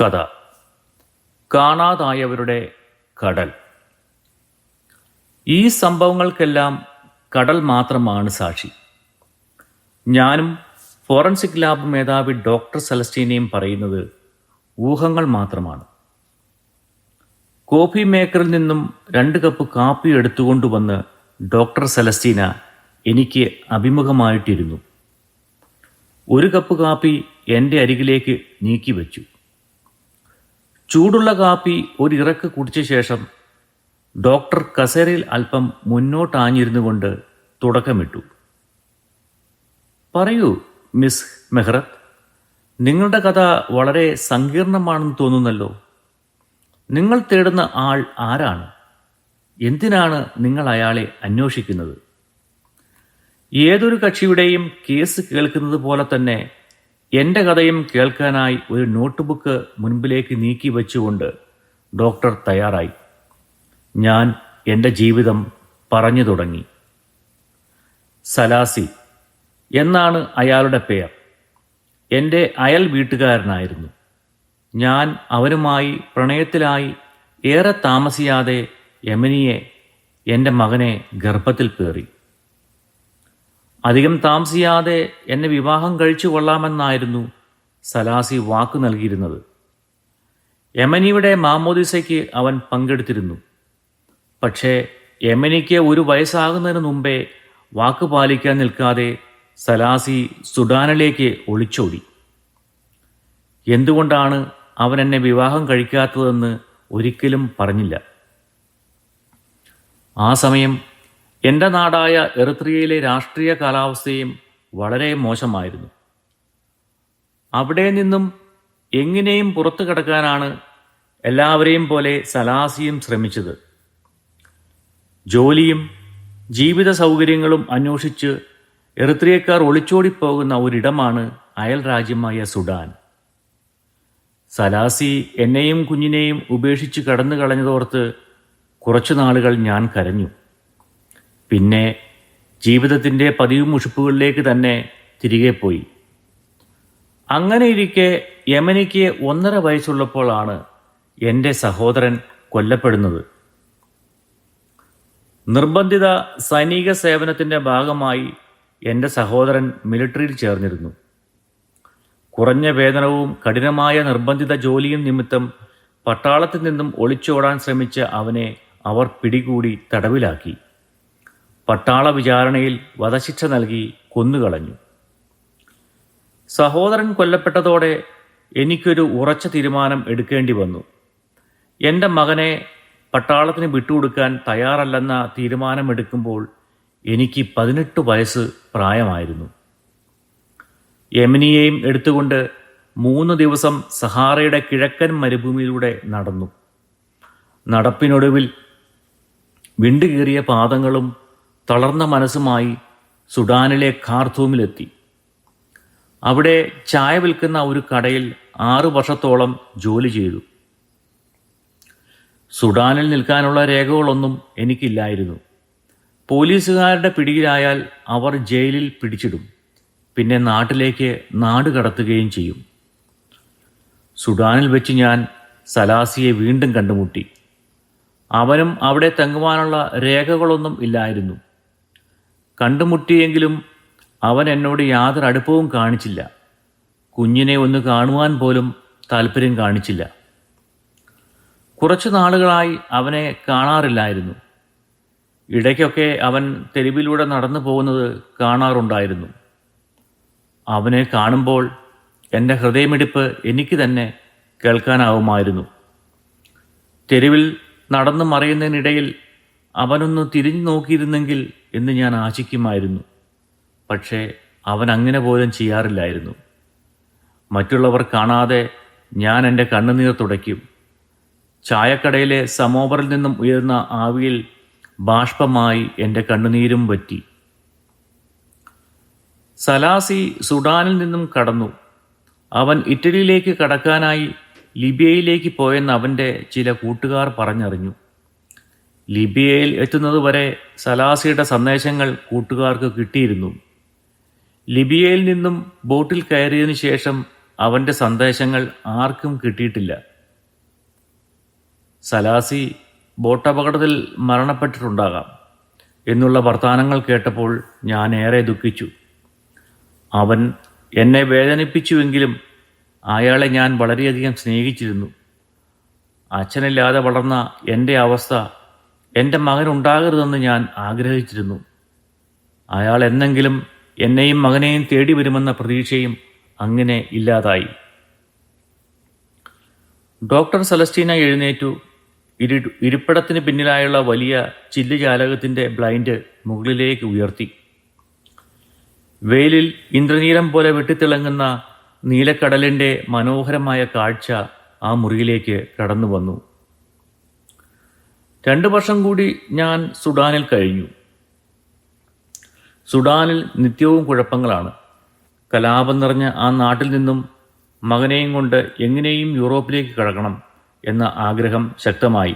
കഥ. കാണാതായവരുടെ കടൽ. ഈ സംഭവങ്ങൾക്കെല്ലാം കടൽ മാത്രമാണ് സാക്ഷി. ഞാനും ഫോറൻസിക് ലാബ് മേധാവി ഡോക്ടർ സെലസ്റ്റീനയും പറയുന്നത് ഊഹങ്ങൾ മാത്രമാണ്. കോഫി മേക്കറിൽ നിന്നും രണ്ട് കപ്പ് കാപ്പി എടുത്തുകൊണ്ടുവന്ന് ഡോക്ടർ സെലസ്റ്റീന എനിക്ക് അഭിമുഖമായിട്ടിരുന്നു. ഒരു കപ്പ് കാപ്പി എന്റെ അരികിലേക്ക് നീക്കി വെച്ചു ചൂടുള്ള കാപ്പി ഒരു ഒരിറക്ക് കുടിച്ച ശേഷം ഡോക്ടർ കസേരയിൽ അല്പം മുന്നോട്ടാഞ്ഞിരുന്നു കൊണ്ട് തുടക്കമിട്ടു. പറയൂ മിസ് മെഹ്റത്ത് നിങ്ങളുടെ കഥ വളരെ സങ്കീർണമാണെന്ന് തോന്നുന്നല്ലോ. നിങ്ങൾ തേടുന്ന ആൾ ആരാണ്? എന്തിനാണ് നിങ്ങൾ അയാളെ അന്വേഷിക്കുന്നത്? ഏതൊരു കക്ഷിയുടെയും കേസ് കേൾക്കുന്നത് പോലെ തന്നെ എന്റെ കഥയും കേൾക്കാനായി ഒരു നോട്ട്ബുക്ക് മുൻപിലേക്ക് നീക്കി വെച്ചുകൊണ്ട് ഡോക്ടർ തയ്യാറായി. ഞാൻ എന്റെ ജീവിതം പറഞ്ഞു തുടങ്ങി. സലാസി എന്നാണ് അയാളുടെ പേർ. എന്റെ അയൽ വീട്ടുകാരനായിരുന്നു. ഞാൻ അവനുമായി പ്രണയത്തിലായി ഏറെ താമസിയാതെ യമനിയെ എന്റെ മകനെ ഗർഭത്തിൽ പേറി. അധികം താമസിയാതെ എന്നെ വിവാഹം കഴിച്ചു കൊള്ളാമെന്നായിരുന്നു സലാസി വാക്ക് നൽകിയിരുന്നത്. യമനിയുടെ മാമോദിസയ്ക്ക് അവൻ പങ്കെടുത്തിരുന്നു. പക്ഷേ യമനിക്ക് ഒരു വയസ്സാകുന്നതിന് മുമ്പേ വാക്ക് പാലിക്കാൻ നിൽക്കാതെ സലാസി സുഡാനിലേക്ക് ഒളിച്ചോടി. എന്തുകൊണ്ടാണ് അവൻ എന്നെ വിവാഹം കഴിക്കാത്തതെന്ന് ഒരിക്കലും പറഞ്ഞില്ല. ആ സമയം എന്റെ നാടായ എറിത്രിയയിലെ രാഷ്ട്രീയ കാലാവസ്ഥയും വളരെ മോശമായിരുന്നു. അവിടെ നിന്നും എങ്ങനെയും പുറത്തു കടക്കാനാണ് എല്ലാവരെയും പോലെ സലാസിയും ശ്രമിച്ചത്. ജോലിയും ജീവിത സൗകര്യങ്ങളും അന്വേഷിച്ച് എറിത്രിയക്കാർ ഒളിച്ചോടിപ്പോകുന്ന ഒരിടമാണ് അയൽ രാജ്യമായ സുഡാൻ. സലാസി എന്നെയും കുഞ്ഞിനെയും ഉപേക്ഷിച്ച് കടന്നു കളഞ്ഞതോർത്ത് കുറച്ചു നാളുകൾ ഞാൻ കരഞ്ഞു. പിന്നെ ജീവിതത്തിന്റെ പതിവ് മുഷിപ്പുകളിലേക്ക് തന്നെ തിരികെ പോയി. അങ്ങനെ ഇരിക്കെ യമനിക്ക് ഒന്നര വയസ്സുള്ളപ്പോഴാണ് എന്റെ സഹോദരൻ കൊല്ലപ്പെടുന്നത്. നിർബന്ധിത സൈനിക സേവനത്തിന്റെ ഭാഗമായി എന്റെ സഹോദരൻ മിലിറ്ററിയിൽ ചേർന്നിരുന്നു. കുറഞ്ഞ വേതനവും കഠിനമായ നിർബന്ധിത ജോലിയും നിമിത്തം പട്ടാളത്തിൽ നിന്നും ഒളിച്ചോടാൻ ശ്രമിച്ച അവനെ അവർ പിടികൂടി തടവിലാക്കി. പട്ടാള വിചാരണയിൽ വധശിക്ഷ നൽകി കൊന്നുകളഞ്ഞു. സഹോദരൻ കൊല്ലപ്പെട്ടതോടെ എനിക്കൊരു ഉറച്ച തീരുമാനം എടുക്കേണ്ടി വന്നു. എന്റെ മകനെ പട്ടാളത്തിന് വിട്ടുകൊടുക്കാൻ തയ്യാറല്ലെന്ന തീരുമാനമെടുക്കുമ്പോൾ എനിക്ക് പതിനെട്ട് വയസ്സ് പ്രായമായിരുന്നു. യമിനിയെയും എടുത്തുകൊണ്ട് മൂന്ന് ദിവസം സഹാറയുടെ കിഴക്കൻ മരുഭൂമിയിലൂടെ നടന്നു. നടപ്പിനൊടുവിൽ വിണ്ടുകീറിയ പാദങ്ങളും തളർന്ന മനസ്സുമായി സുഡാനിലെ ഖാർത്തൂമിലെത്തി. അവിടെ ചായ വിൽക്കുന്ന ഒരു കടയിൽ ആറു വർഷത്തോളം ജോലി ചെയ്തു. സുഡാനിൽ നിൽക്കാനുള്ള രേഖകളൊന്നും എനിക്കില്ലായിരുന്നു. പോലീസുകാരുടെ പിടിയിലായാൽ അവർ ജയിലിൽ പിടിച്ചിടും. പിന്നെ നാട്ടിലേക്ക് നാട് കടത്തുകയും ചെയ്യും. സുഡാനിൽ വെച്ച് ഞാൻ സലാസിയെ വീണ്ടും കണ്ടുമുട്ടി. അവനും അവിടെ തങ്ങുവാനുള്ള രേഖകളൊന്നും ഇല്ലായിരുന്നു. കണ്ടുമുട്ടിയെങ്കിലും അവൻ എന്നോട് യാതൊരു അടുപ്പവും കാണിച്ചില്ല. കുഞ്ഞിനെ ഒന്ന് കാണുവാൻ പോലും താല്പര്യം കാണിച്ചില്ല. കുറച്ചു നാളുകളായി അവനെ കാണാറില്ലായിരുന്നു. ഇടയ്ക്കൊക്കെ അവൻ തെരുവിലൂടെ നടന്നു പോകുന്നത് കാണാറുണ്ടായിരുന്നു. അവനെ കാണുമ്പോൾ എന്റെ ഹൃദയമിടിപ്പ് എനിക്ക് തന്നെ കേൾക്കാനാവുമായിരുന്നു. തെരുവിൽ നടന്നു മറയുന്നതിനിടയിൽ അവനൊന്ന് തിരിഞ്ഞു നോക്കിയിരുന്നെങ്കിൽ എന്ന് ഞാൻ ആശിക്കുമായിരുന്നു. പക്ഷേ അവൻ അങ്ങനെ പോലും ചെയ്യാറില്ലായിരുന്നു. മറ്റുള്ളവർ കാണാതെ ഞാൻ എന്റെ കണ്ണുനീർ തുടയ്ക്കും. ചായക്കടയിലെ സമോവറിൽ നിന്നും ഉയർന്ന ആവിയിൽ ബാഷ്പമായി എന്റെ കണ്ണുനീരും പറ്റി സലാസി സുഡാനിൽ നിന്നും കടന്നു. അവൻ ഇറ്റലിയിലേക്ക് കടക്കാനായി ലിബിയയിലേക്ക് പോയെന്ന് അവന്റെ ചില കൂട്ടുകാർ പറഞ്ഞറിഞ്ഞു. ലിബിയയിൽ എത്തുന്നതുവരെ സലാസിയുടെ സന്ദേശങ്ങൾ കൂട്ടുകാർക്ക് കിട്ടിയിരുന്നു. ലിബിയയിൽ നിന്നും ബോട്ടിൽ കയറിയതിനു ശേഷം അവന്റെ സന്ദേശങ്ങൾ ആർക്കും കിട്ടിയിട്ടില്ല. സലാസി ബോട്ടപകടത്തിൽ മരണപ്പെട്ടിട്ടുണ്ടാകാം എന്നുള്ള വർത്തമാനങ്ങൾ കേട്ടപ്പോൾ ഞാൻ ഏറെ ദുഃഖിച്ചു. അവൻ എന്നെ വേദനിപ്പിച്ചുവെങ്കിലും അയാളെ ഞാൻ വളരെയധികം സ്നേഹിച്ചിരുന്നു. അച്ഛനില്ലാതെ വളർന്ന എന്റെ അവസ്ഥ എന്റെ മകനുണ്ടാകരുതെന്ന് ഞാൻ ആഗ്രഹിച്ചിരുന്നു. അയാൾ എന്നെങ്കിലും എന്നെയും മകനെയും തേടി വരുമെന്ന പ്രതീക്ഷയും അങ്ങനെ ഇല്ലാതായി. ഡോക്ടർ സെലസ്റ്റീന എഴുന്നേറ്റു. ഇരു ഇരിപ്പിടത്തിന് പിന്നിലായുള്ള വലിയ ചില്ലുജാലകത്തിന്റെ ബ്ലൈൻഡ് മുകളിലേക്ക് ഉയർത്തി. വെയിലിൽ ഇന്ദ്രനീലം പോലെ വെട്ടിത്തിളങ്ങുന്ന നീലക്കടലിന്റെ മനോഹരമായ കാഴ്ച ആ മുറിയിലേക്ക് കടന്നു വന്നു രണ്ടു വർഷം കൂടി ഞാൻ സുഡാനിൽ കഴിഞ്ഞു. സുഡാനിൽ നിത്യവും കുഴപ്പങ്ങളാണ്. കലാപം നിറഞ്ഞ ആ നാട്ടിൽ നിന്നും മകനെയും കൊണ്ട് എങ്ങനെയും യൂറോപ്പിലേക്ക് കടക്കണം എന്ന ആഗ്രഹം ശക്തമായി.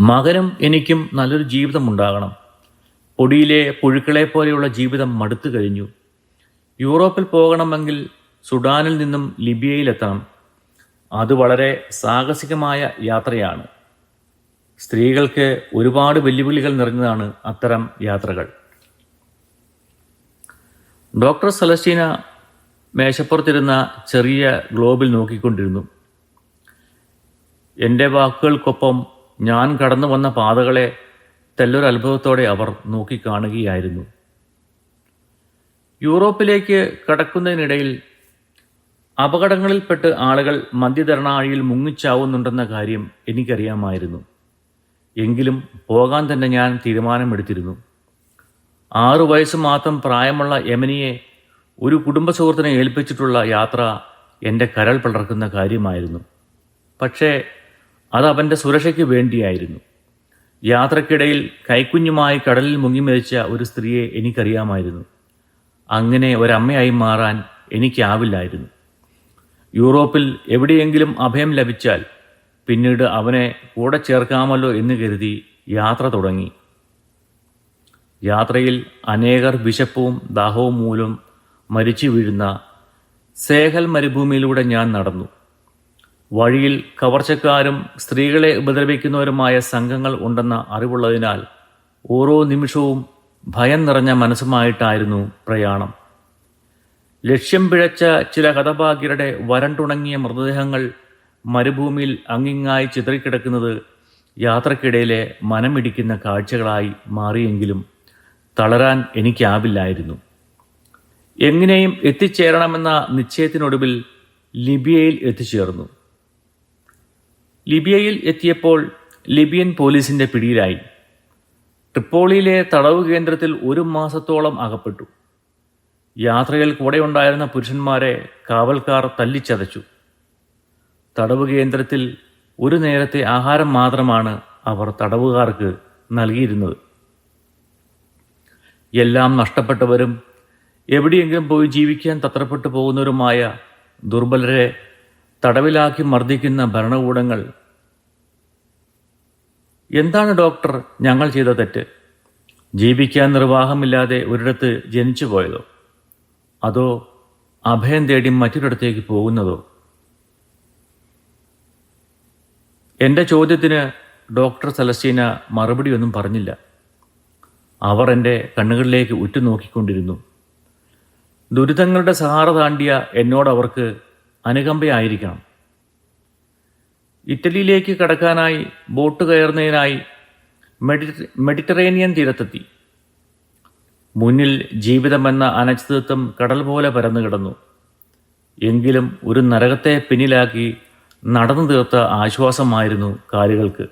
മകനും എനിക്കും നല്ലൊരു ജീവിതം ഉണ്ടാകണം. പൊടിയിലെ പുഴുക്കളെ പോലെയുള്ള ജീവിതം മടുത്തു കഴിഞ്ഞു. യൂറോപ്പിൽ പോകണമെങ്കിൽ സുഡാനിൽ നിന്നും ലിബിയയിലെത്തണം. അത് വളരെ സാഹസികമായ യാത്രയാണ്. സ്ത്രീകൾക്ക് ഒരുപാട് വെല്ലുവിളികൾ നിറഞ്ഞതാണ് അത്തരം യാത്രകൾ. ഡോക്ടർ സലസ്റ്റീന മേശപ്പുറത്തിരുന്ന ചെറിയ ഗ്ലോബിൽ നോക്കിക്കൊണ്ടിരുന്നു. എന്റെ വാക്കുകൾക്കൊപ്പം ഞാൻ കടന്നു വന്ന പാതകളെ തെല്ലൊരത്ഭുതത്തോടെ അവർ നോക്കിക്കാണുകയായിരുന്നു യൂറോപ്പിലേക്ക് കടക്കുന്നതിനിടയിൽ അപകടങ്ങളിൽപ്പെട്ട് ആളുകൾ മദ്യധരണാഴിയിൽ മുങ്ങിച്ചാവുന്നുണ്ടെന്ന കാര്യം എനിക്കറിയാമായിരുന്നു. എങ്കിലും പോകാൻ തന്നെ ഞാൻ തീരുമാനമെടുത്തിരുന്നു. ആറു വയസ്സ് മാത്രം പ്രായമുള്ള യമനിയെ ഒരു കുടുംബ സുഹൃത്തിനെ ഏൽപ്പിച്ചിട്ടുള്ള യാത്ര എന്റെ കരൾ പിളർക്കുന്ന കാര്യമായിരുന്നു. പക്ഷേ അത് അവന്റെ സുരക്ഷയ്ക്ക് വേണ്ടിയായിരുന്നു. യാത്രക്കിടയിൽ കൈക്കുഞ്ഞുമായി കടലിൽ മുങ്ങി മരിച്ച ഒരു സ്ത്രീയെ എനിക്കറിയാമായിരുന്നു. അങ്ങനെ ഒരമ്മയായി മാറാൻ എനിക്കാവില്ലായിരുന്നു. യൂറോപ്പിൽ എവിടെയെങ്കിലും അഭയം ലഭിച്ചാൽ പിന്നീട് അവനെ കൂടെ ചേർക്കാമല്ലോ എന്ന് കരുതി യാത്ര തുടങ്ങി. യാത്രയിൽ അനേകർ വിശപ്പും ദാഹവും മൂലം മരിച്ചു വീഴുന്ന സേഹൽ മരുഭൂമിയിലൂടെ ഞാൻ നടന്നു. വഴിയിൽ കവർച്ചക്കാരും സ്ത്രീകളെ ഉപദ്രവിക്കുന്നവരുമായ സംഘങ്ങൾ ഉണ്ടെന്ന അറിവുള്ളതിനാൽ ഓരോ നിമിഷവും ഭയം നിറഞ്ഞ മനസ്സുമായിട്ടായിരുന്നു പ്രയാണം. ലക്ഷ്യം പിഴച്ച ചില ഹതഭാഗ്യരുടെ വരണ്ടുണങ്ങിയ മൃതദേഹങ്ങൾ മരുഭൂമിയിൽ അങ്ങിങ്ങായി ചിതറിക്കിടക്കുന്നത് യാത്രക്കിടയിലെ മനമിടിക്കുന്ന കാഴ്ചകളായി മാറിയെങ്കിലും തളരാൻ എനിക്കാവില്ലായിരുന്നു. എങ്ങനെയും എത്തിച്ചേരണമെന്ന നിശ്ചയത്തിനൊടുവിൽ ലിബിയയിൽ എത്തിച്ചേർന്നു. ലിബിയയിൽ എത്തിയപ്പോൾ ലിബിയൻ പോലീസിന്റെ പിടിയിലായി. ട്രിപ്പോളിയിലെ തടവ് കേന്ദ്രത്തിൽ ഒരു മാസത്തോളം അകപ്പെട്ടു. യാത്രയിൽ കൂടെ ഉണ്ടായിരുന്ന പുരുഷന്മാരെ കാവൽക്കാർ തല്ലിച്ചതച്ചു. തടവ് കേന്ദ്രത്തിൽ ഒരു നേരത്തെ ആഹാരം മാത്രമാണ് അവർ തടവുകാർക്ക് നൽകിയിരുന്നത്. എല്ലാം നഷ്ടപ്പെട്ടവരും എവിടെയെങ്കിലും പോയി ജീവിക്കാൻ തത്രപ്പെട്ടു പോകുന്നവരുമായ ദുർബലരെ തടവിലാക്കി മർദ്ദിക്കുന്ന ഭരണകൂടങ്ങൾ. എന്താണ് ഡോക്ടർ ഞങ്ങൾ ചെയ്ത തെറ്റ്? ജീവിക്കാൻ നിർവാഹമില്ലാതെ ഒരിടത്ത് ജനിച്ചു പോയതോ അതോ അഭയം തേടി മറ്റൊരിടത്തേക്ക് പോകുന്നതോ? എന്റെ ചോദ്യത്തിന് ഡോക്ടർ സെലസ്റ്റീന മറുപടിയൊന്നും പറഞ്ഞില്ല. അവർ എന്റെ കണ്ണുകളിലേക്ക് ഉറ്റുനോക്കിക്കൊണ്ടിരുന്നു. ദുരിതങ്ങളുടെ സഹാറ താണ്ടിയ എന്നോട് അവർക്ക് അനുകമ്പയായിരിക്കണം. ഇറ്റലിയിലേക്ക് കടക്കാനായി ബോട്ട് കയറുന്നതിനായി മെഡി മെഡിറ്ററേനിയൻ തീരത്തെത്തി. മുന്നിൽ ജീവിതമെന്ന അനിശ്ചിതത്വം കടൽ പോലെ പരന്നു കിടന്നു. എങ്കിലും ഒരു നരകത്തെ പിന്നിലാക്കി നടന്നു തീർത്ത ആശ്വാസമായിരുന്നു കാലുകൾക്ക്.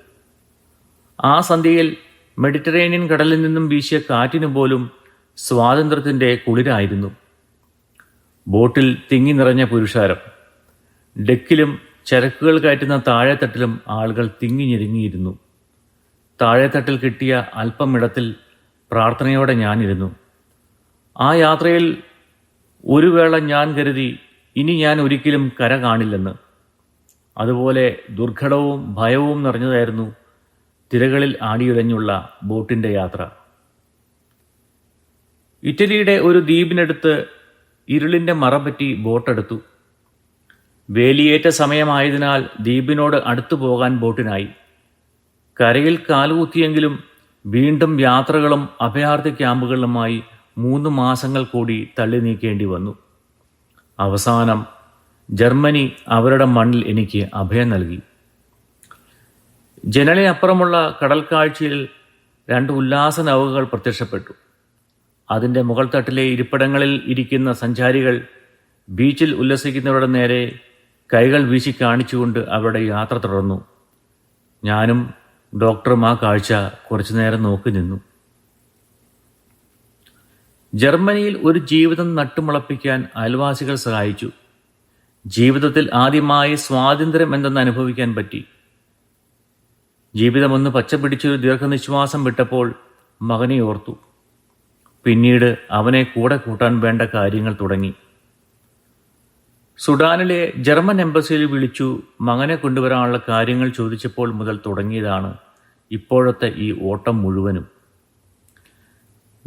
ആ സന്ധ്യയിൽ മെഡിറ്ററേനിയൻ കടലിൽ നിന്നും വീശിയ കാറ്റിനു പോലും സ്വാതന്ത്ര്യത്തിന്റെ കുളിരായിരുന്നു. ബോട്ടിൽ തിങ്ങി നിറഞ്ഞ പുരുഷാരം. ഡെക്കിലും ചരക്കുകൾ കയറ്റുന്ന താഴെത്തട്ടിലും ആളുകൾ തിങ്ങി ഞെരുങ്ങിയിരുന്നു. താഴെത്തട്ടിൽ കിട്ടിയ അല്പം ഇടത്തിൽ പ്രാർത്ഥനയോടെ ഞാനിരുന്നു. ആ യാത്രയിൽ ഒരു വേള ഞാൻ കരുതി ഇനി ഞാൻ ഒരിക്കലും കര കാണില്ലെന്ന്. അതുപോലെ ദുർഘടവും ഭയവും നിറഞ്ഞതായിരുന്നു തിരകളിൽ ആടിയുലഞ്ഞുള്ള ബോട്ടിന്റെ യാത്ര. ഇറ്റലിയുടെ ഒരു ദ്വീപിനടുത്ത് ഇരുളിന്റെ മറപറ്റി ബോട്ടെടുത്തു. വേലിയേറ്റ സമയമായതിനാൽ ദ്വീപിനോട് അടുത്തു പോകാൻ ബോട്ടിനായി. കരയിൽ കാലുകുത്തിയെങ്കിലും വീണ്ടും യാത്രകളും അഭയാർത്ഥി ക്യാമ്പുകളുമായി മൂന്ന് മാസങ്ങൾ കൂടി തള്ളി നീക്കേണ്ടി വന്നു. അവസാനം ജർമ്മനി അവരുടെ മണ്ണിൽ എനിക്ക് അഭയം നൽകി. ജനലിനപ്പുറമുള്ള കടൽ കാഴ്ചയിൽ രണ്ട് ഉല്ലാസ നൗകകൾ പ്രത്യക്ഷപ്പെട്ടു. അതിന്റെ മുകൾ തട്ടിലെ ഇരിപ്പിടങ്ങളിൽ ഇരിക്കുന്ന സഞ്ചാരികൾ ബീച്ചിൽ ഉല്ലസിക്കുന്നവരുടെ നേരെ കൈകൾ വീശി കാണിച്ചുകൊണ്ട് അവരുടെ യാത്ര തുടർന്നു. ഞാനും ഡോക്ടറും ആ കാഴ്ച കുറച്ചു നേരം നോക്കി നിന്നു. ജർമ്മനിയിൽ ഒരു ജീവിതം നട്ടുമുളപ്പിക്കാൻ അയൽവാസികൾ സഹായിച്ചു. ജീവിതത്തിൽ ആദ്യമായി സ്വാതന്ത്ര്യം എന്തെന്ന് അനുഭവിക്കാൻ പറ്റി. ജീവിതമൊന്ന് പച്ചപിടിച്ചൊരു ദീർഘനിശ്വാസം വിട്ടപ്പോൾ മകനെ ഓർത്തു. പിന്നീട് അവനെ കൂടെ കൂട്ടാൻ വേണ്ട കാര്യങ്ങൾ തുടങ്ങി. സുഡാനിലെ ജർമ്മൻ എംബസിയിൽ വിളിച്ചു മകനെ കൊണ്ടുവരാനുള്ള കാര്യങ്ങൾ ചോദിച്ചപ്പോൾ മുതൽ തുടങ്ങിയതാണ് ഇപ്പോഴത്തെ ഈ ഓട്ടം മുഴുവനും.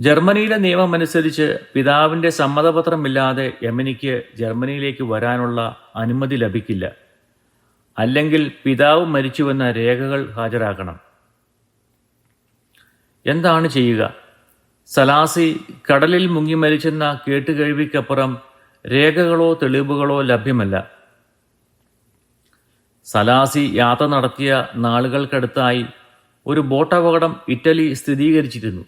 ജർമ്മനിയിലെ നിയമമനുസരിച്ച് പിതാവിന്റെ സമ്മതപത്രമില്ലാതെ യമനിക്ക് ജർമ്മനിയിലേക്ക് വരാനുള്ള അനുമതി ലഭിക്കില്ല. അല്ലെങ്കിൽ പിതാവ് മരിച്ചുവെന്ന രേഖകൾ ഹാജരാക്കണം. എന്താണ് ചെയ്യുക? സലാസി കടലിൽ മുങ്ങി മരിച്ചെന്ന കേട്ടുകേഴ്വിക്കപ്പുറം രേഖകളോ തെളിവുകളോ ലഭ്യമല്ല. സലാസി യാത്ര നടത്തിയ നാളുകൾക്കടുത്തായി ഒരു ബോട്ടപകടം ഇറ്റലി സ്ഥിരീകരിച്ചിരുന്നു.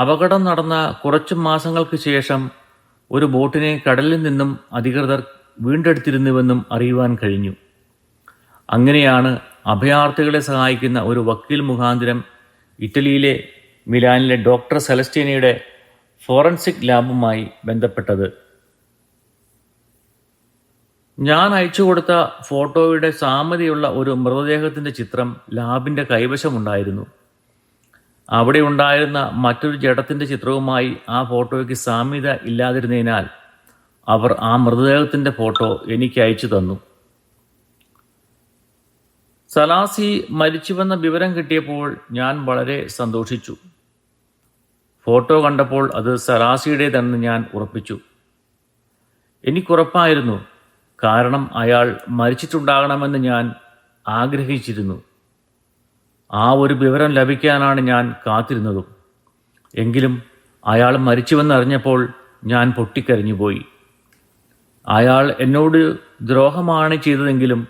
അപകടം നടന്ന കുറച്ചു മാസങ്ങൾക്ക് ശേഷം ഒരു ബോട്ടിനെ കടലിൽ നിന്നും അധികൃതർ വീണ്ടെടുത്തിരുന്നുവെന്നും അറിയുവാൻ കഴിഞ്ഞു. അങ്ങനെയാണ് അഭയാർത്ഥികളെ സഹായിക്കുന്ന ഒരു വക്കീൽ മുഖാന്തരം ഇറ്റലിയിലെ മിലാനിലെ ഡോക്ടർ സെലസ്റ്റീനയുടെ ഫോറൻസിക് ലാബുമായി ബന്ധപ്പെട്ടത്. ഞാൻ അയച്ചു കൊടുത്ത ഫോട്ടോയുടെ സാമ്യതയുള്ള ഒരു മൃതദേഹത്തിന്റെ ചിത്രം ലാബിന്റെ കൈവശമുണ്ടായിരുന്നു. അവിടെ ഉണ്ടായിരുന്ന മറ്റൊരു ജഡത്തിന്റെ ചിത്രവുമായി ആ ഫോട്ടോയ്ക്ക് സാമ്യത ഇല്ലാതിരുന്നതിനാൽ അവർ ആ മൃതദേഹത്തിന്റെ ഫോട്ടോ എനിക്ക് അയച്ചു തന്നു. സലാസി മരിച്ചുവെന്ന വിവരം കിട്ടിയപ്പോൾ ഞാൻ വളരെ സന്തോഷിച്ചു. ഫോട്ടോ കണ്ടപ്പോൾ അത് സലാസിയുടേതെന്ന് ഞാൻ ഉറപ്പിച്ചു. എനിക്കുറപ്പായിരുന്നു കാരണം അയാൾ മരിച്ചിട്ടുണ്ടാകണമെന്ന് ഞാൻ ആഗ്രഹിച്ചിരുന്നു. ആ ഒരു വിവരം ലഭിക്കാനാണ് ഞാൻ കാത്തിരുന്നതും. എങ്കിലും അയാൾ മരിച്ചുവെന്നറിഞ്ഞപ്പോൾ ഞാൻ പൊട്ടിക്കരഞ്ഞുപോയി. അയാൾ എന്നോട് ദ്രോഹമാണ് ചെയ്തതെങ്കിലും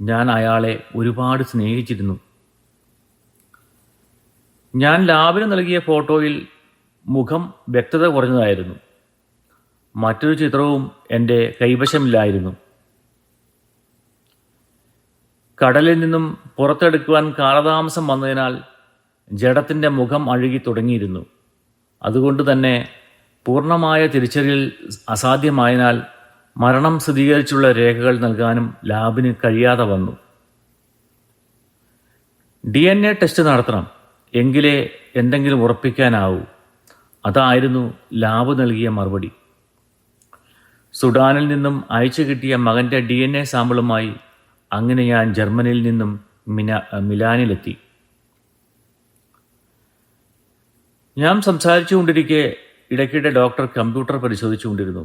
ഞാൻ അയാളെ ഒരുപാട് സ്നേഹിച്ചിരുന്നു. ഞാൻ ലാബിന് നൽകിയ ഫോട്ടോയിൽ മുഖം വ്യക്തത കുറഞ്ഞതായിരുന്നു. മറ്റൊരു ചിത്രവും എന്റെ കൈവശമില്ലായിരുന്നു. കടലിൽ നിന്നും പുറത്തെടുക്കുവാൻ കാലതാമസം വന്നതിനാൽ ജഡത്തിന്റെ മുഖം അഴുകി തുടങ്ങിയിരുന്നു. അതുകൊണ്ട് തന്നെ പൂർണമായ തിരിച്ചറിയൽ അസാധ്യമായതിനാൽ മരണം സ്ഥിരീകരിച്ചുള്ള രേഖകൾ നൽകാനും ലാബിന് കഴിയാതെ വന്നു. ഡി എൻ എ ടെസ്റ്റ് നടത്തണം. എങ്കിലേ എന്തെങ്കിലും ഉറപ്പിക്കാനാവൂ. അതായിരുന്നു ലാബ് നൽകിയ മറുപടി. സുഡാനിൽ നിന്നും അയച്ചു കിട്ടിയ മകന്റെ ഡി എൻ എ സാമ്പിളുമായി അങ്ങനെ ഞാൻ ജർമ്മനിയിൽ നിന്നും മിന മിലാനിലെത്തി. ഞാൻ സംസാരിച്ചുകൊണ്ടിരിക്കെ ഇടയ്ക്കിടെ ഡോക്ടർ കമ്പ്യൂട്ടർ പരിശോധിച്ചുകൊണ്ടിരുന്നു.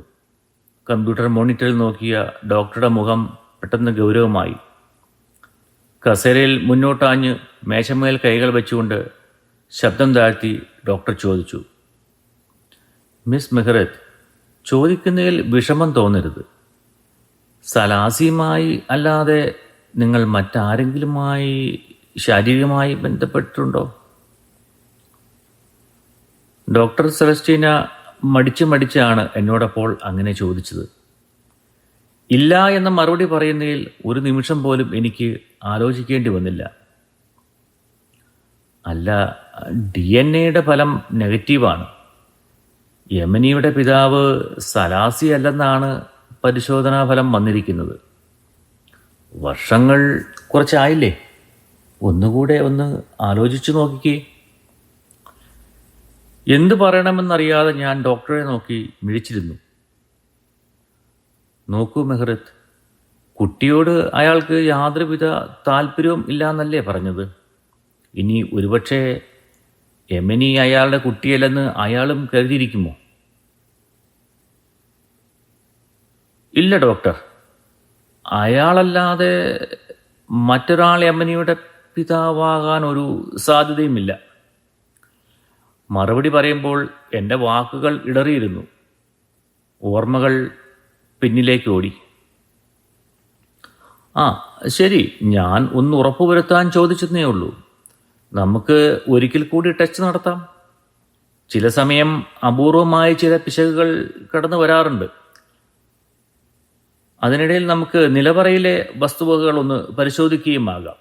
കമ്പ്യൂട്ടർ മോണിറ്ററിൽ നോക്കിയ ഡോക്ടറുടെ മുഖം പെട്ടെന്ന് ഗൗരവമായി. കസേരയിൽ മുന്നോട്ടാഞ്ഞ് മേശമേൽ കൈകൾ വെച്ചുകൊണ്ട് ശബ്ദം താഴ്ത്തി ഡോക്ടർ ചോദിച്ചു മിസ് മെഹ്റത്ത് ചോദിക്കുന്നതിൽ വിഷമം തോന്നരുത്. സലാസിയുമായി അല്ലാതെ നിങ്ങൾ മറ്റാരെങ്കിലുമായി ശാരീരികമായി ബന്ധപ്പെട്ടിട്ടുണ്ടോ? ഡോക്ടർ സെലസ്റ്റീന മടിച്ച് മടിച്ചാണ് എന്നോടപ്പോൾ അങ്ങനെ ചോദിച്ചത്. ഇല്ല എന്ന മറുപടി പറയുന്നതിൽ ഒരു നിമിഷം പോലും എനിക്ക് ആലോചിക്കേണ്ടി വന്നില്ല. അല്ല ഡി എൻ എയുടെ ഫലം നെഗറ്റീവാണ്. യമനിയുടെ പിതാവ് സലാസി അല്ലെന്നാണ് പരിശോധനാ ഫലം വന്നിരിക്കുന്നത്. വർഷങ്ങൾ കുറച്ചായില്ലേ? ഒന്നുകൂടെ ഒന്ന് ആലോചിച്ചു നോക്കിക്കേ. എന്തു പറയണമെന്നറിയാതെ ഞാൻ ഡോക്ടറെ നോക്കി മിഴിച്ചിരുന്നു. നോക്കൂ മെഹ്റത്ത് കുട്ടിയോട് അയാൾക്ക് യാതൊരുവിധ താല്പര്യവും ഇല്ലാന്നല്ലേ പറഞ്ഞത്? ഇനി ഒരുപക്ഷെ എമിനി അയാളുടെ കുട്ടിയല്ലെന്ന് അയാളും കരുതിയിരിക്കുമോ? ഇല്ല ഡോക്ടർ. അയാളല്ലാതെ മറ്റൊരാൾ യമനിയുടെ പിതാവാകാൻ ഒരു സാധ്യതയുമില്ല. മറുപടി പറയുമ്പോൾ എന്റെ വാക്കുകൾ ഇടറിയിരുന്നു. ഓർമ്മകൾ പിന്നിലേക്ക് ഓടി. ആ ശരി. ഞാൻ ഒന്ന് ഉറപ്പുവരുത്താൻ ചോദിച്ചെന്നേ ഉള്ളൂ. നമുക്ക് ഒരിക്കൽ കൂടി ടച്ച് നടത്താം. ചില സമയം അപൂർവമായ ചില പിശകുകൾ കടന്നു വരാറുണ്ട്. അതിനിടയിൽ നമുക്ക് നിലവറയിലെ വസ്തുവകകൾ ഒന്ന് പരിശോധിക്കുകയുമാകാം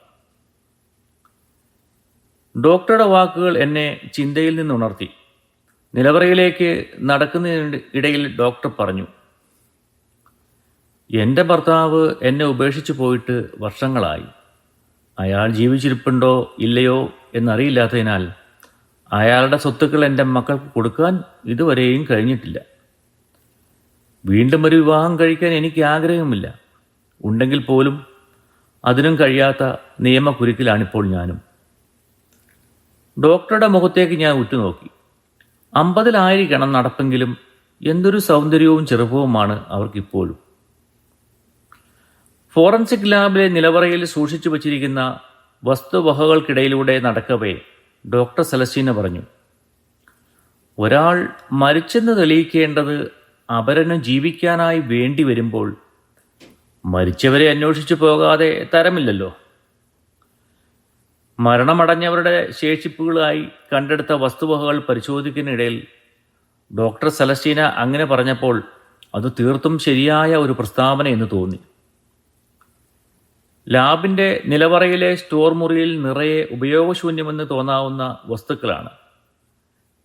ഡോക്ടറുടെ വാക്കുകൾ എന്നെ ചിന്തയിൽ നിന്നുണർത്തി. നിലവറയിലേക്ക് നടക്കുന്നതിന് ഇടയിൽ ഡോക്ടർ പറഞ്ഞു എന്റെ ഭർത്താവ് എന്നെ ഉപേക്ഷിച്ചു പോയിട്ട് വർഷങ്ങളായി. അയാൾ ജീവിച്ചിരിപ്പുണ്ടോ ഇല്ലയോ എന്നറിയില്ലാത്തതിനാൽ അയാളുടെ സ്വത്തുക്കൾ എന്റെ മക്കൾക്ക് കൊടുക്കാൻ ഇതുവരെയും കഴിഞ്ഞിട്ടില്ല. വീണ്ടും ഒരു വിവാഹം കഴിക്കാൻ എനിക്ക് ആഗ്രഹമില്ല. ഉണ്ടെങ്കിൽ പോലും അതിനും കഴിയാത്ത നിയമക്കുരുക്കിലാണിപ്പോൾ ഞാനും. ഡോക്ടറുടെ മുഖത്തേക്ക് ഞാൻ ഉറ്റുനോക്കി. അമ്പതിലായിരിക്കണം നടപ്പെങ്കിലും എന്തൊരു സൗന്ദര്യവും ചെറുപ്പവുമാണ് അവർക്കിപ്പോഴും. ഫോറൻസിക് ലാബിലെ നിലവറയിൽ സൂക്ഷിച്ചു വച്ചിരിക്കുന്ന വസ്തുവകകൾക്കിടയിലൂടെ നടക്കവേ ഡോക്ടർ സെലസ്റ്റീന പറഞ്ഞു. ഒരാൾ മരിച്ചെന്ന് തെളിയിക്കേണ്ടത് അപരന് ജീവിക്കാനായി വേണ്ടി വരുമ്പോൾ മരിച്ചവരെ അന്വേഷിച്ചു പോകാതെ തരമില്ലല്ലോ. മരണമടഞ്ഞവരുടെ ശേഷിപ്പുകളായി കണ്ടെടുത്ത വസ്തുവകകൾ പരിശോധിക്കുന്നതിനിടയിൽ ഡോക്ടർ സെലസ്റ്റീന അങ്ങനെ പറഞ്ഞപ്പോൾ അത് തീർത്തും ശരിയായ ഒരു പ്രസ്താവന എന്ന് തോന്നി. ലാബിന്റെ നിലവറയിലെ സ്റ്റോർ മുറിയിൽ നിറയെ ഉപയോഗശൂന്യമെന്ന് തോന്നാവുന്ന വസ്തുക്കളാണ്.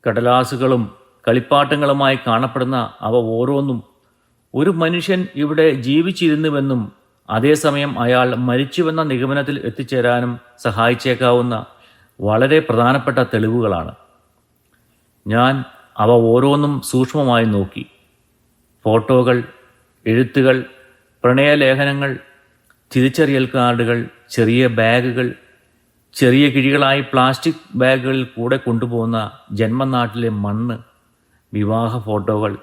കടലാസുകളും കളിപ്പാട്ടങ്ങളുമായി കാണപ്പെടുന്ന അവ ഓരോന്നും ഒരു മനുഷ്യൻ ഇവിടെ ജീവിച്ചിരുന്നുവെന്നും അതേസമയം അയാൾ മരിച്ചുവെന്ന നിഗമനത്തിൽ എത്തിച്ചേരാനും സഹായിച്ചേക്കാവുന്ന വളരെ പ്രധാനപ്പെട്ട തെളിവുകളാണ്. ഞാൻ അവ ഓരോന്നും സൂക്ഷ്മമായി നോക്കി. ഫോട്ടോകൾ എഴുത്തുകൾ പ്രണയലേഖനങ്ങൾ തിരിച്ചറിയൽ കാർഡുകൾ ചെറിയ ബാഗുകൾ ചെറിയ കിഴികളായി പ്ലാസ്റ്റിക് ബാഗുകളിൽ കൂടെ കൊണ്ടുപോകുന്ന ജന്മനാട്ടിലെ മണ്ണ് വിവാഹ ഫോട്ടോകൾ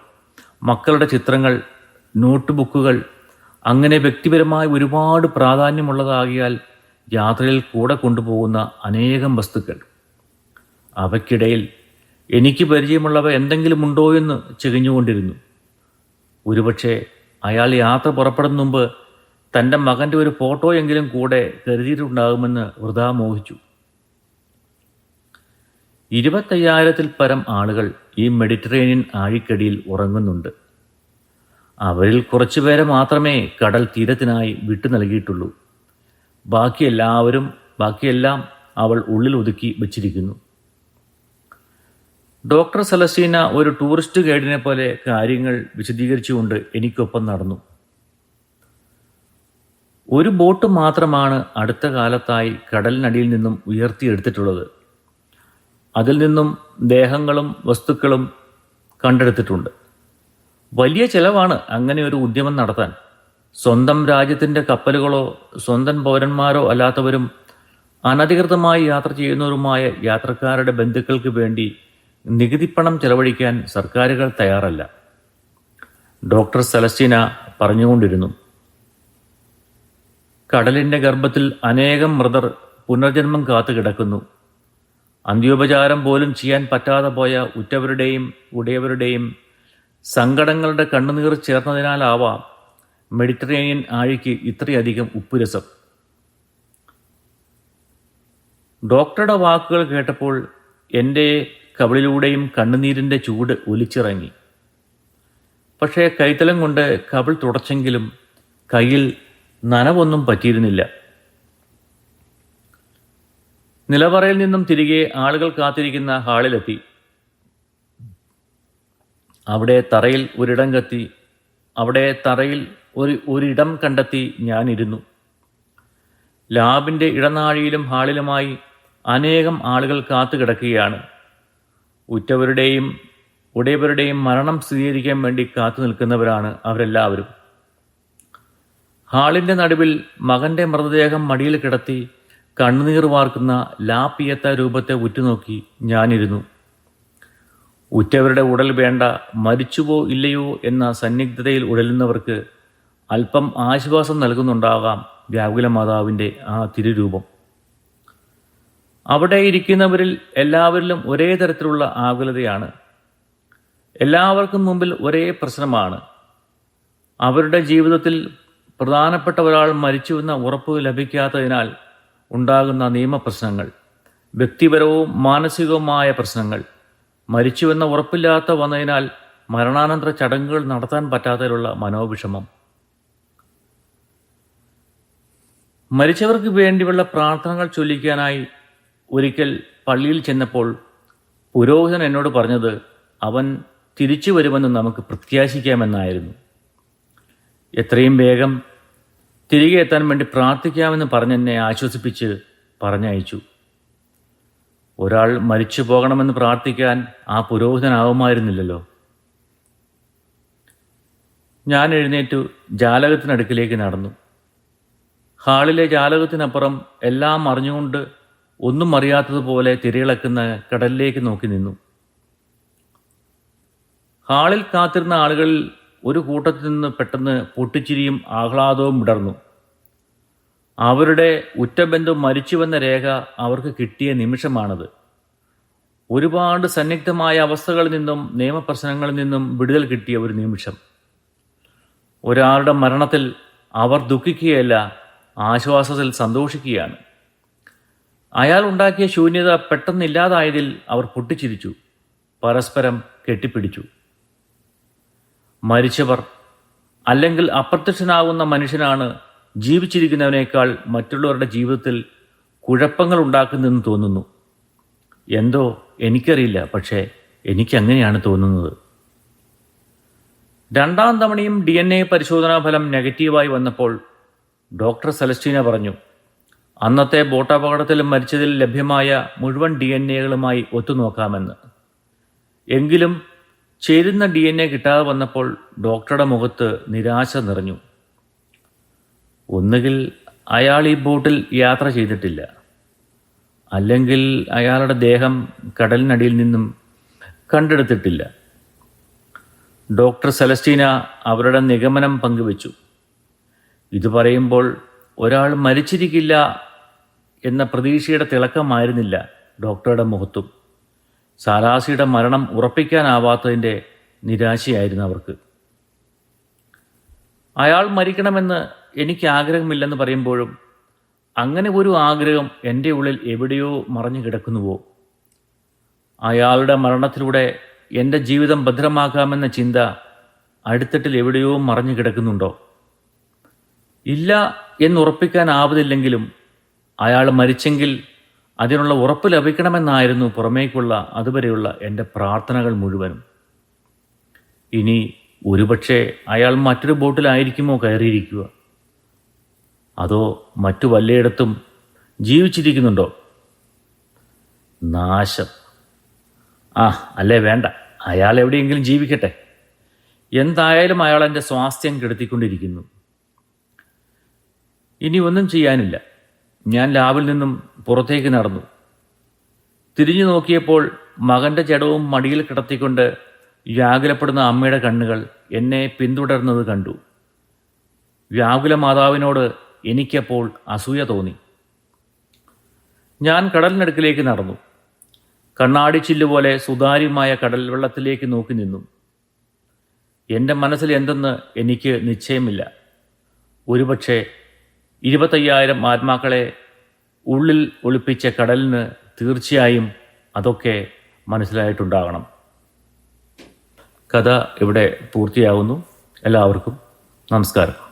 മക്കളുടെ ചിത്രങ്ങൾ നോട്ട് ബുക്കുകൾ അങ്ങനെ വ്യക്തിപരമായി ഒരുപാട് പ്രാധാന്യമുള്ളതാകിയാൽ യാത്രയിൽ കൂടെ കൊണ്ടുപോകുന്ന അനേകം വസ്തുക്കൾ. അവയ്ക്കിടയിൽ എനിക്ക് പരിചയമുള്ളവ എന്തെങ്കിലും ഉണ്ടോ എന്ന് ചെകിഞ്ഞുകൊണ്ടിരുന്നു. ഒരുപക്ഷെ അയാൾ യാത്ര പുറപ്പെടുന്ന മുമ്പ് തന്റെ മകന്റെ ഒരു ഫോട്ടോയെങ്കിലും കൂടെ കരുതിയിട്ടുണ്ടാകുമെന്ന് വൃഥാ മോഹിച്ചു. ഇരുപത്തയ്യായിരത്തിൽ പരം ആളുകൾ ഈ മെഡിറ്ററേനിയൻ ആഴിക്കടിയിൽ ഉറങ്ങുന്നുണ്ട്. അവരിൽ കുറച്ചുപേരെ മാത്രമേ കടൽ തീരത്തിനായി വിട്ടു നൽകിയിട്ടുള്ളൂ. ബാക്കി എല്ലാവരും ബാക്കിയെല്ലാം അവൾ ഉള്ളിൽ ഒതുക്കി വച്ചിരിക്കുന്നു. ഡോക്ടർ സെലസ്റ്റീന ഒരു ടൂറിസ്റ്റ് ഗൈഡിനെ പോലെ കാര്യങ്ങൾ വിശദീകരിച്ചുകൊണ്ട് എനിക്കൊപ്പം നടന്നു. ഒരു ബോട്ട് മാത്രമാണ് അടുത്ത കാലത്തായി കടലിനടിയിൽ നിന്നും ഉയർത്തിയെടുത്തിട്ടുള്ളത്. അതിൽ നിന്നും ദേഹങ്ങളും വസ്തുക്കളും കണ്ടെടുത്തിട്ടുണ്ട്. വലിയ ചെലവാണ് അങ്ങനെ ഒരു ഉദ്യമം നടത്താൻ. സ്വന്തം രാജ്യത്തിന്റെ കപ്പലുകളോ സ്വന്തം പൗരന്മാരോ അല്ലാത്തവരും അനധികൃതമായി യാത്ര ചെയ്യുന്നവരുമായ യാത്രക്കാരുടെ ബന്ധുക്കൾക്ക് വേണ്ടി നികുതിപ്പണം ചെലവഴിക്കാൻ സർക്കാരുകൾ തയ്യാറല്ല. ഡോക്ടർ സെലസ്റ്റീന പറഞ്ഞുകൊണ്ടിരുന്നു. കടലിന്റെ ഗർഭത്തിൽ അനേകം മൃതർ പുനർജന്മം കാത്തു കിടക്കുന്നു അന്ത്യോപചാരം പോലും ചെയ്യാൻ പറ്റാതെ പോയ ഉറ്റവരുടെയും ഉടയവരുടെയും സങ്കടങ്ങളുടെ കണ്ണുനീർ ചേർന്നതിനാലാവാം മെഡിറ്ററേനിയൻ ആഴിക്ക് ഇത്രയധികം ഉപ്പുരസം. ഡോക്ടറുടെ വാക്കുകൾ കേട്ടപ്പോൾ എന്റെ കവിളിലൂടെയും കണ്ണുനീരിന്റെ ചൂട് ഒലിച്ചിറങ്ങി. പക്ഷേ കൈത്തലം കൊണ്ട് കവിൾ തുടച്ചെങ്കിലും കയ്യിൽ നനവൊന്നും പറ്റിയിരുന്നില്ല. നിലവറയിൽ നിന്നും തിരികെ ആളുകൾ കാത്തിരിക്കുന്ന ഹാളിലെത്തി. അവിടെ തറയിൽ ഒരിടം കത്തി അവിടെ തറയിൽ ഒരു ഒരിടം കണ്ടെത്തി ഞാനിരുന്നു. ലാബിന്റെ ഇടനാഴിയിലും ഹാളിലുമായി അനേകം ആളുകൾ കാത്തു കിടക്കുകയാണ് ഉറ്റവരുടെയും ഉടയവരുടെയും മരണം സ്ഥിരീകരിക്കാൻ വേണ്ടി കാത്തു നിൽക്കുന്നവരാണ് അവരെല്ലാവരും. ഹാളിന്റെ നടുവിൽ മകന്റെ മൃതദേഹം മടിയിൽ കിടത്തി കണ്ണുനീർ വാർക്കുന്ന ലാപ്പിയത്ത രൂപത്തെ ഉറ്റുനോക്കി ഞാനിരുന്നു. ഉറ്റവരുടെ ഉടൽ വേണ്ട മരിച്ചുവോ ഇല്ലയോ എന്ന സന്നിഗ്ധതയിൽ ഉടലുന്നവർക്ക് അല്പം ആശ്വാസം നൽകുന്നുണ്ടാകാം വ്യാകുല മാതാവിന്റെ ആ തിരുരൂപം. അവിടെ ഇരിക്കുന്നവരിൽ എല്ലാവരിലും ഒരേ തരത്തിലുള്ള ആകുലതയാണ്. എല്ലാവർക്കും മുമ്പിൽ ഒരേ പ്രശ്നമാണ്. അവരുടെ ജീവിതത്തിൽ പ്രധാനപ്പെട്ട ഒരാൾ മരിച്ചുവെന്ന ഉറപ്പ് ലഭിക്കാത്തതിനാൽ ഉണ്ടാകുന്ന നിയമപ്രശ്നങ്ങൾ വ്യക്തിപരവും മാനസികവുമായ പ്രശ്നങ്ങൾ മരിച്ചുവെന്ന ഉറപ്പില്ലാത്ത വന്നതിനാൽ മരണാനന്തര ചടങ്ങുകൾ നടത്താൻ പറ്റാത്തതിലുള്ള മനോവിഷമം. മരിച്ചവർക്ക് വേണ്ടിയുള്ള പ്രാർത്ഥനകൾ ചൊല്ലിക്കാനായി ഒരിക്കൽ പള്ളിയിൽ ചെന്നപ്പോൾ പുരോഹിതൻ എന്നോട് പറഞ്ഞത് അവൻ തിരിച്ചു വരുമെന്ന് നമുക്ക് പ്രത്യാശിക്കാമെന്നായിരുന്നു. എത്രയും വേഗം തിരികെ എത്താൻ വേണ്ടി പ്രാർത്ഥിക്കാമെന്ന് പറഞ്ഞെന്നെ ആശ്വസിപ്പിച്ച് പറഞ്ഞയച്ചു. ഒരാൾ മരിച്ചു പോകണമെന്ന് പ്രാർത്ഥിക്കാൻ ആ പുരോഹിതനാവുമായിരുന്നില്ലല്ലോ. ഞാൻ എഴുന്നേറ്റു ജാലകത്തിനടുക്കിലേക്ക് നടന്നു. ഹാളിലെ ജാലകത്തിനപ്പുറം എല്ലാം അറിഞ്ഞുകൊണ്ട് ഒന്നും അറിയാത്തതുപോലെ തിരയിളക്കുന്ന കടലിലേക്ക് നോക്കി നിന്നു. ഹാളിൽ കാത്തിരുന്ന ആളുകളിൽ ഒരു കൂട്ടത്തിൽ നിന്ന് പെട്ടെന്ന് പൊട്ടിച്ചിരിയും ആഹ്ലാദവും വിടർന്നു. അവരുടെ ഉറ്റബന്ധു മരിച്ചുവെന്ന രേഖ അവർക്ക് കിട്ടിയ നിമിഷമാണത്. ഒരുപാട് സന്നിഗ്ധമായ അവസ്ഥകളിൽ നിന്നും നിയമപ്രശ്നങ്ങളിൽ നിന്നും വിടുതൽ കിട്ടിയ ഒരു നിമിഷം. ഒരാളുടെ മരണത്തിൽ അവർ ദുഃഖിക്കുകയല്ല ആശ്വാസത്തിൽ സന്തോഷിക്കുകയാണ്. അയാൾ ഉണ്ടാക്കിയ ശൂന്യത പെട്ടെന്നില്ലാതായതിൽ അവർ പൊട്ടിച്ചിരിച്ചു പരസ്പരം കെട്ടിപ്പിടിച്ചു. മരിച്ചവർ അല്ലെങ്കിൽ അപ്രത്യക്ഷനാകുന്ന മനുഷ്യനാണ് ജീവിച്ചിരിക്കുന്നവനേക്കാൾ മറ്റുള്ളവരുടെ ജീവിതത്തിൽ കുഴപ്പങ്ങൾ ഉണ്ടാക്കുന്നതെന്ന് തോന്നുന്നു. എന്തോ എനിക്കറിയില്ല പക്ഷേ എനിക്കങ്ങനെയാണ് തോന്നുന്നത്. രണ്ടാം തവണയും ഡി എൻ എ പരിശോധനാ ഫലം നെഗറ്റീവായി വന്നപ്പോൾ ഡോക്ടർ സെലസ്റ്റീന പറഞ്ഞു അന്നത്തെ ബോട്ടപകടത്തിൽ മരിച്ചതിൽ ലഭ്യമായ മുഴുവൻ ഡി എൻ എകളുമായി ഒത്തുനോക്കാമെന്ന്. എങ്കിലും ചേരുന്ന ഡി എൻ എ കിട്ടാതെ വന്നപ്പോൾ ഡോക്ടറുടെ മുഖത്ത് നിരാശ നിറഞ്ഞു. ഒന്നുകിൽ അയാൾ ഈ ബോട്ടിൽ യാത്ര ചെയ്തിട്ടില്ല. അല്ലെങ്കിൽ അയാളുടെ ദേഹം കടലിനടിയിൽ നിന്നും കണ്ടെടുത്തിട്ടില്ല. ഡോക്ടർ സെലസ്റ്റീന അവരുടെ നിഗമനം പങ്കുവച്ചു. ഇത് പറയുമ്പോൾ ഒരാൾ മരിച്ചിരിക്കില്ല എന്ന പ്രതീക്ഷയുടെ തിളക്കമായിരുന്നില്ല ഡോക്ടറുടെ മുഖത്തും. സാലാസിയുടെ മരണം ഉറപ്പിക്കാനാവാത്തതിന്റെ നിരാശയായിരുന്നു അവർക്ക്. അയാൾ മരിക്കണമെന്ന് എനിക്ക് ആഗ്രഹമില്ലെന്ന് പറയുമ്പോഴും അങ്ങനെ ഒരു ആഗ്രഹം എന്റെ ഉള്ളിൽ എവിടെയോ മറഞ്ഞു കിടക്കുന്നുവോ? അയാളുടെ മരണത്തിലൂടെ എന്റെ ജീവിതം ഭദ്രമാക്കാമെന്ന ചിന്ത അടുത്തിട്ടിൽ എവിടെയോ മറഞ്ഞു കിടക്കുന്നുണ്ടോ? ഇല്ല എന്നുറപ്പിക്കാനാവതില്ലെങ്കിലും അയാൾ മരിച്ചെങ്കിൽ അതിനുള്ള ഉറപ്പ് ലഭിക്കണമെന്നായിരുന്നു പുറമേക്കുള്ള അതുവരെയുള്ള എന്റെ പ്രാർത്ഥനകൾ മുഴുവനും. ഇനി ഒരുപക്ഷെ അയാൾ മറ്റൊരു ബോട്ടിലായിരിക്കുമോ കയറിയിരിക്കുക? അതോ മറ്റു വല്ലയിടത്തും ജീവിച്ചിരിക്കുന്നുണ്ടോ? നാശം. ആ അല്ലേ വേണ്ട. അയാൾ എവിടെയെങ്കിലും ജീവിക്കട്ടെ. എന്തായാലും അയാൾ എന്റെ സ്വാസ്ഥ്യം കെടുത്തിക്കൊണ്ടിരിക്കുന്നു. ഇനി ഒന്നും ചെയ്യാനില്ല. ഞാൻ ലാബിൽ നിന്നും പുറത്തേക്ക് നടന്നു. തിരിഞ്ഞു നോക്കിയപ്പോൾ മകന്റെ ജഡവും മടിയിൽ കിടത്തിക്കൊണ്ട് വ്യാകുലപ്പെടുന്ന അമ്മയുടെ കണ്ണുകൾ എന്നെ പിന്തുടർന്നത് കണ്ടു. വ്യാകുല മാതാവിനോട് എനിക്കപ്പോൾ അസൂയ തോന്നി. ഞാൻ കടലിനടുക്കിലേക്ക് നടന്നു. കണ്ണാടി ചില്ലുപോലെ സുതാര്യമായ കടൽ വെള്ളത്തിലേക്ക് നോക്കി നിന്നു. എന്റെ മനസ്സിൽ എന്തെന്ന് എനിക്ക് നിശ്ചയമില്ല. ഒരുപക്ഷെ ഇരുപത്തയ്യായിരം ആത്മാക്കളെ ഉള്ളിൽ ഒളിപ്പിച്ച കടലിന് തീർച്ചയായും അതൊക്കെ മനസ്സിലായിട്ടുണ്ടാകണം. കഥ ഇവിടെ പൂർത്തിയാകുന്നു എല്ലാവർക്കും നമസ്കാരം.